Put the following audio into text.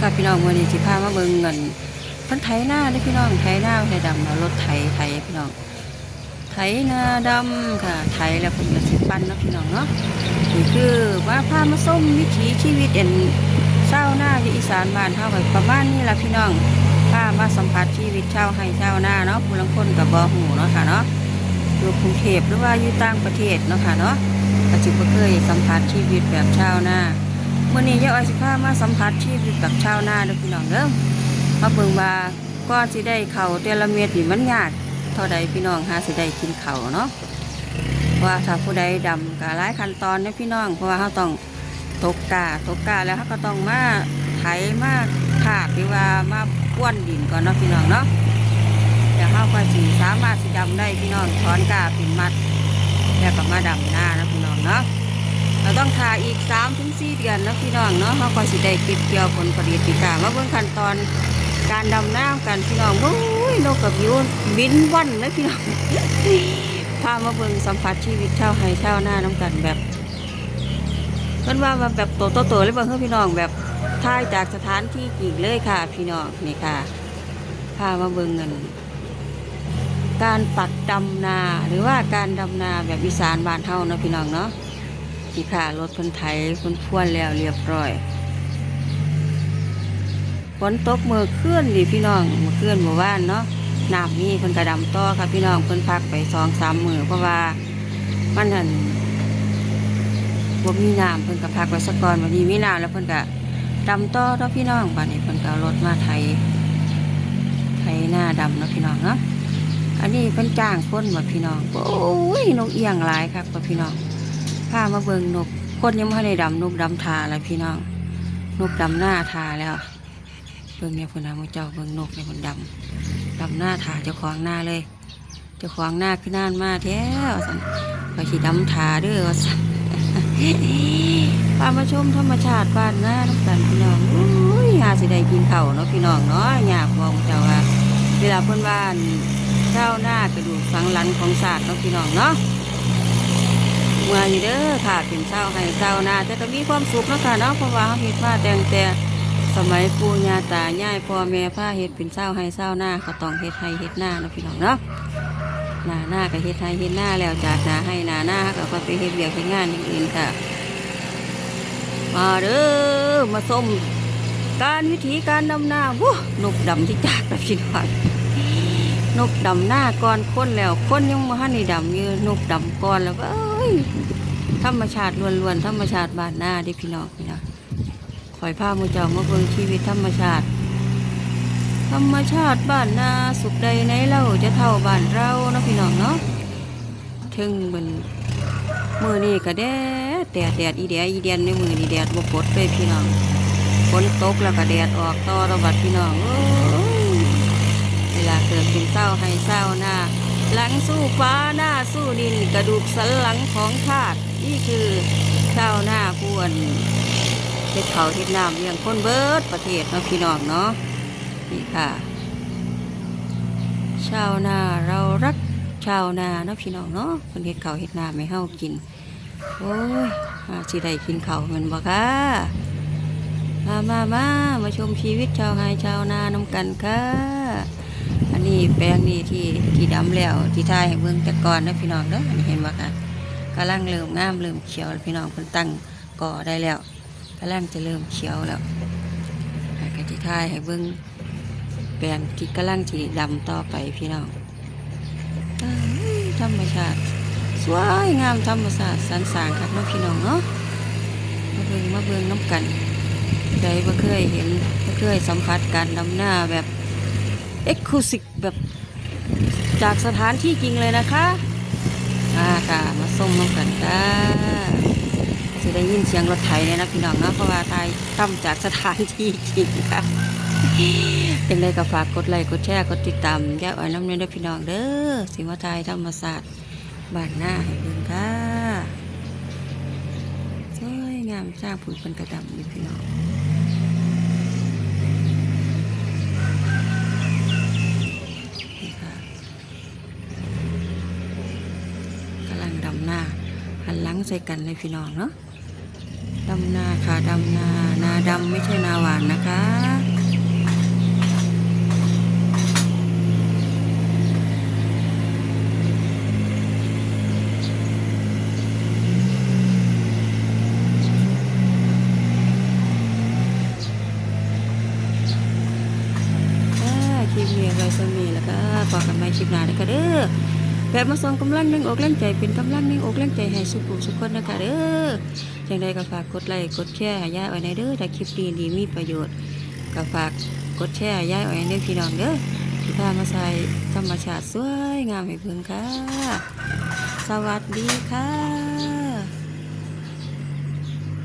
ค่ะพี่น้องวันนี้สิพามาเบิ่งเงินพิ่นไถหน้าเด้พี่น้องไถหน้าไถดำเอารถไถไถพี่น้องไถหน้าดำค่ะไถแล้วเพิ่นก็สิปั้นนะพี่น้องเนาะนี่คือว่าพามาส้มวิถีชีวิตเอ็นชาวนาที่อีสานบ้านเฮาก็ประมาณนี้ละพี่น้องพามาสัมผัสชีวิตชาวไร่ชาวนาเนาะผู้ลางคนก็บ่ฮู้เนาะค่ะเนาะอยู่กรุงเทพหรือว่าอยู่ต่างประเทศเนาะค่ะเนาะก็สิบ่เคยสัมผัสชีวิตแบบชาวนา มื่อนี้ยายอ้อยสิพามาสัมผัสชีวิตกับชาวนาเด้อพี่น้องเด้อมาเบิ่งว่าก่อนสิได้เข่าวแต่ละเม็ดนี่มันยากเท่าใดพี่น้องหาสิได้กินเข่าเนาะว่าถ้าผู้ใดดำก็หลายขั้นตอนเด้อพี่น้องเพราะว่าเขาต้องตกกาตกกาแล้วเขาก็ต้องมาไถมาถากหรือว่ามาป้วนดินก่อนเนาะพี่น้องเนาะเดี๋ยวเขาก็สิสามารถสิดำได้พี่น้องถอนกาเป็นมัด แล้วก็มาดำหน้านะพี่น้องเนาะ เราต้องทาอีก3าถึงสเดือนนะพี่น้องเนาะเขาก็สิได้เก็บเกี่ยวผลผลิตปีกามาเบิ่งขั้นตอนการดำน้ำกันพี่น้องโอ้ยนกกับยูบินว่อนนะพี่น้องพามาเบิ่งสัมผัสชีวิตชาไร่ชาวนาน้ำกันแบบเพิ่นว่าว่าแบบโตโตๆเลยเบิ่งเฮ้พี่น้องแบบถ่ายจากสถานที่จริงเลยค่ะ พี่น้องนี่ค่ะ พามาเบิ่งเงิน การปักดำนาหรือว่าการดำนาแบบอีสานบ้านเฮานะพี่น้องเนาะ ที่ค่ะรถเพิ่นไถเพิ่นพ่วนแล้วเรียบร้อยฝนตกเมื่อคืนนี่พี่น้องเมื่อคืนเมื่อวานเนาะน้ำนี่เพิ่นกระดำต่อค่ะพี่น้องเพิ่นพักไปสองสามมือเพราะว่ามันนั่นบ่มีน้ำเพิ่นก็พักไว้สักก่อนวันนี้มีน้ำแล้วเพิ่นก็ดำต่อเนาะพี่น้องบัดนี้เพิ่นก็รถมาไถไถหน้าดำเนาะพี่น้องเนาะอันนี้เพิ่นจ้างคนบ่พี่น้องโอ้ยนกเอียงหลายครับบ่พี่น้อง พามาเบิงนกคนยังไม่ได้ดำนกดำทาอะไรพี่น้อง นกดำหน้าทาแล้ว เบิงเนี่ยพุนนะมูเจ้าเบิงนกเนี่ยพุนดำดำหน้าทาเจ้าของหน้าเลย เจ้าของหน้าคือนานมาแท้วสันไปขี่ดำทาเด้อว่าสันพามาชมธรรมชาติบ้านหน้าน้ำกันพี่น้องอุ้ยหาสิได้กินข้าเนาะพี่น้องเนาะอยากบอกเจ้าว่าเวลาเพิ่นบ้านเช้าหน้ากระดูกสังหลังของศาสตร์เนาะพี่น้องเนาะ เมื่ออยู่เด้อค่ะเป็นเศร้าให้เศร้านาแต่ก็มีความสุขเนาะค่ะเนาะเพราะว่าเขาเฮ็ดมาแต่งแต่สมัยปู่ย่าตายายพ่อแม่พาเฮ็ดเป็นเศร้าให้เศร้าหน้าก็ต้องเฮ็ดให้เฮ็ดหน้าเนาะพี่น้องเนาะหน้าหน้าก็เฮ็ดให้เฮ็ดหน้าแล้วจากหน้าให้หน้าหน้าก็ไปเฮ็ดเวียกเฮ็ดงานอย่างอื่นค่ะมาเด้อมาส้มการวิธีการดำนาวู้นกดำที่จากไปพี่น้อง นกดำหน้าก่อนคนแล้วคนยังมาให้ในดำยู่นกดำก่อนแล้วก็เอ้ยธรรมชาติล้วนๆธรรมชาติบ้านหน้าดิพี่น้องพี่นะคอยพาหมูเจ้ามาเบิ่งชีวิตธรรมชาติ ธรรมชาติบ้านนาสุขใดไหนเล่าจะเท่าบ้านเราเนาะพี่น้องเนาะถึงมันมือนี่ก็แดดแดดแดดอีแดดอีแดนในมือนี่แดดบ่ปดเลยพี่น้องฝนตกแล้วก็แดดออกต่อระบัดพี่น้องโอ้ย เวลาเกิดเป็นเศร้าให้เศร้าหน้า หลังสู้ฟ้าหน้าสู้ดินกระดูกสันหลังของชาตินี่คือเศร้าหน้าพวนเฮ็ดเขาเฮ็ดน้ำเลี้ยงคนเบิดประเทศเนาะพี่น้องเนาะนี่ค่ะ ชาวนาเรารักชาวนาเนาะพี่น้องเนาะคนเฮ็ดเขาเฮ็ดน้ำไม่เฮากิน โอ้ยหาสิได้กินเขาวเงินบ่ค่ะมามามามาชมชีวิตชาวไร่ชาวนานำกันค่ะ นนี้แปลงนี่ที่ที่ดำแล้วที่ทายให้เบิ่งแต่ก่อนนะพี่น้องเด้อนี่เห็นบ่คะกำลังเริ่มงามเริ่มเขียวพี่น้องเพิ่นตั้งก่อได้แล้วกำลังจะเริ่มเขียวแล้วก็ที่ทายให้เบิ่งแปลงที่กำลังที่ดำต่อไปพี่น้องธรรมชาติสวยงามธรรมชาติสรรสางครับน้องพี่น้องเนาะมาเบิ่งมาเบิ่งน้ำกันใครบ่เคยเห็นบ่เคยสัมผัสการดำหน้าแบบ เอ็กซ์คลูซีฟแบบจากสถานที่จริงเลยนะคะอ่าค่ะ มาส่งน้องกันค่ะจะได้ยินเสียงรถไถเนี่ยนะพี่น้องเนาะเพราะว่าทายตั้มจากสถานที่จริงค่ะยังไงก็ฝากกดไลค์กดแชร์กดติดตามแก้วอ้อยน้ำเนื้อด้พี่น้องเด้อสิมาทายธรรมศาสตร์บ้านหน้าให้เบิ่งค่ะสวยงามสร้างผุนเป็นกระดำอยู่พี่น้อง นี่ค่ะกำลังดำหน้าหันหลัง ใส่กันเลยพี่น้องเนาะดำนาค่ะดำนานาดำไม่ใช่นาหวานนะคะค่ะคลิปนี้ไว้สมีแล้วก็พอกกันใหม่คลิปหน้านะคะเด้อ แบบมาส่งกำลังนึงอกแรงใจเป็นกำลังนึงอกแรงใจให้สุขุสุขคนนะคะเด้อจังใดก็ฝากกดไลค์กดแชร์หาย่าไว้ในเด้อถ้าคลิปดีดีมีประโยชน์ก็ฝากกดแชร์หาย่าไว้ในเด้อพี่น้องเด้อที่พามาใส่ธรรมชาติสวยงามให้เพิ่นค่ะ สวัสดีค่ะ